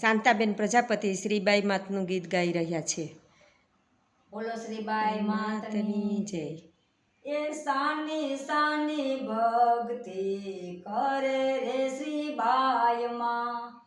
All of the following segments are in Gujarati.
શાંતાબેન પ્રજાપતિ શ્રીબાઈ માતનું ગીત ગાઈ રહ્યા છે. બોલો શ્રીબાઈ માતની જય. એ સાની સાની ભક્તિ કરે રે શ્રીબાઈ માં.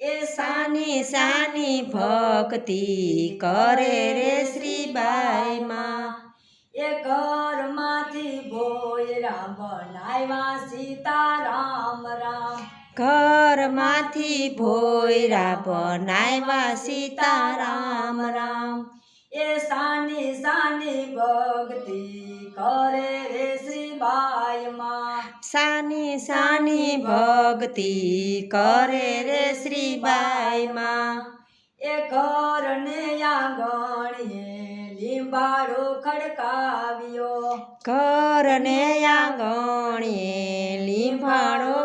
એ સાની સાની ભક્તિ કરે રે શ્રીબાઈ માં. એ ઘરમાંથી ભોયરા બનાવ્યા સીતારામ રામ. ઘરમાંથી ભોયરા બનાવ્યા સીતારામ રામ. એ સાની સાની ભક્તિ કરે રે શ્રીબાઈમાં. સાની સાની ભક્તિ કરે રે શ્રીબાઈમાં. એ ઘરને આંગણીએ લીંબાડો ખડકાવ્યો. ઘરને આંગણીએ લીંબાણો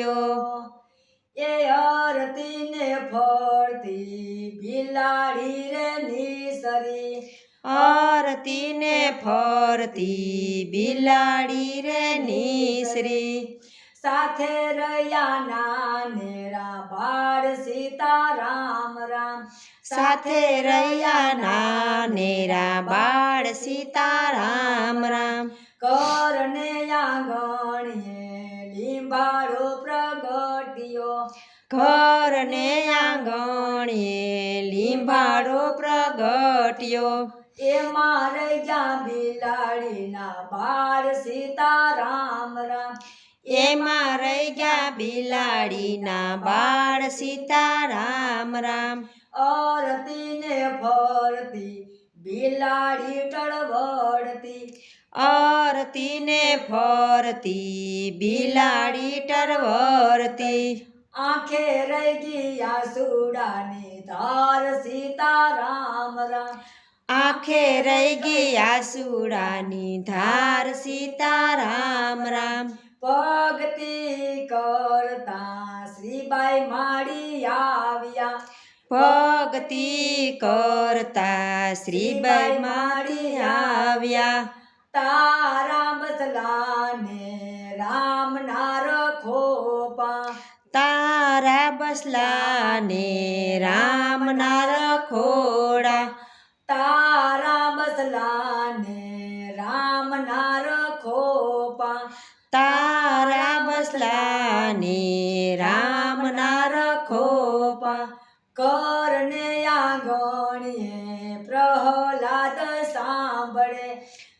ખડકાવ્યો એ અરતીને ફરતી બિલાડી રે નીસરી. આરતીને ફરતી બિલાડી રે નીસરી. સાથે રહ્યા નાનેરા બાળ સીતા રામ. સાથે રહ્યા નાનેરા બાળ સીતા રામ. કરને આંગણીએ લીંબાડો ઘરને આંગણીએ લીંબાડો પ્રગટ્યો. એમાં રહી ગયા બિલાડીના બાળ સીતારામ રામ. એમાં રહી ગયા બિલાડીના બાળ સીતારામ રામ. અરતીને ફરતી બિલાડી ટળવડતી આરતીને ફરતી બિલાડી ટરવરતી આંખે રહી ગયા સુડાની ધાર સીતારામ રામ આંખે રહી ગયા સુડાની ધાર સીતારામ રામ ભક્તિ કરતા શ્રીબાઈ માડી આવ્યા ભક્તિ કરતા શ્રીબાઈ માડી આવ્યા તારા બદલાને રામ નાર તારા બસલાને રામ ના રખોડા. તારા બસલાને રામ ના રખોપા. તારા બસલાને રામ ના રખોપા. કરને આંગણીએ પ્રહલાદ સાંભળે.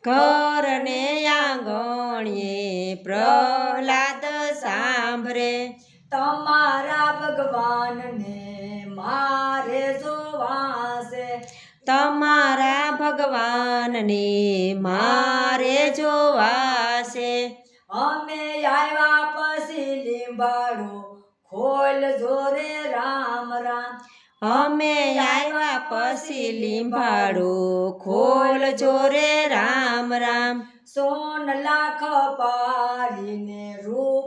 કરને આંગણીએ પ્રહલાદ સાંભળે. તમારા ભગવાનને મારે જોવાશે. તમારા ભગવાનને મારે જોવાશે. અમે આવ્યા પછી લીંબાડો ખોલ જોરે રામ રામ. અમે આવ્યા પછી લીંબાડો ખોલ જોરે રામ રામ. સોન લાખ પારીને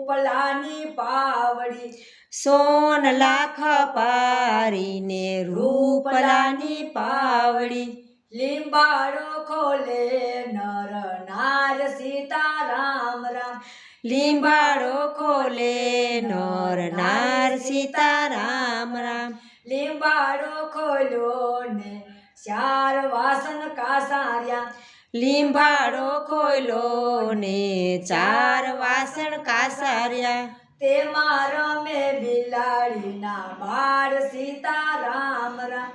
રૂપલાની પાવડી સોન લાખ પારીને રૂપલાની પાવડી. લીંબાડો ખોલે નર નાર સીતારામ રામ. લીંબાડો ખોલે નર નાર સીતારામ રામ. લીંબાડો ખોલ્યો ને ચાર વાસન કાસાર્યા. લીંબાડો ખોલો ને ચાર વાસણ કાસાર્યા. તેમાં રમે બિલાડીના બાળ સીતારામ રામ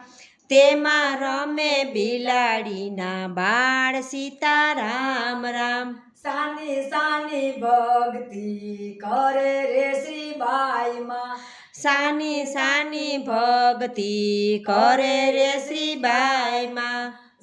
તેમાં રમે બિલાડીના બાળ સીતારામ રામ સાની સાની ભક્તિ કરે રે શ્રીબાઈમાં. સાની સાની ભક્તિ કરે રે શ્રીબાઈમાં.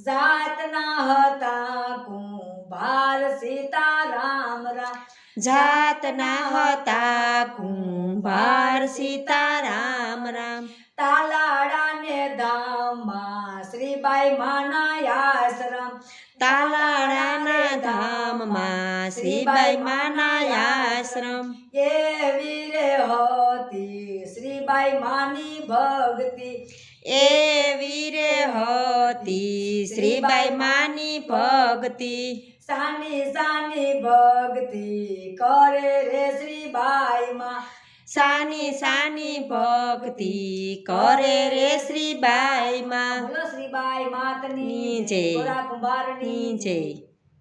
જાતના હતા કુંભાર સીતારામ રામ જાતના હતા કુંભાર સીતારામ રામ તાલાડાને ધામમાં શ્રીબાઈ માના આશ્રમ તાલાડાના ધામમાં શ્રીબાઈ માના આશ્રમ એવી રે. હતી શ્રીબાઈ માની ભક્તિ. એવી રે હતી શ્રીબાઈ માની ભક્તિ. સાની સાની ભક્તિ કરે રે શ્રીબાઈ માં. સાની સાની ભક્તિ કરે રે શ્રીબાઈ માં. શ્રીબાઈ માતની ની જય. કુંભારની જય.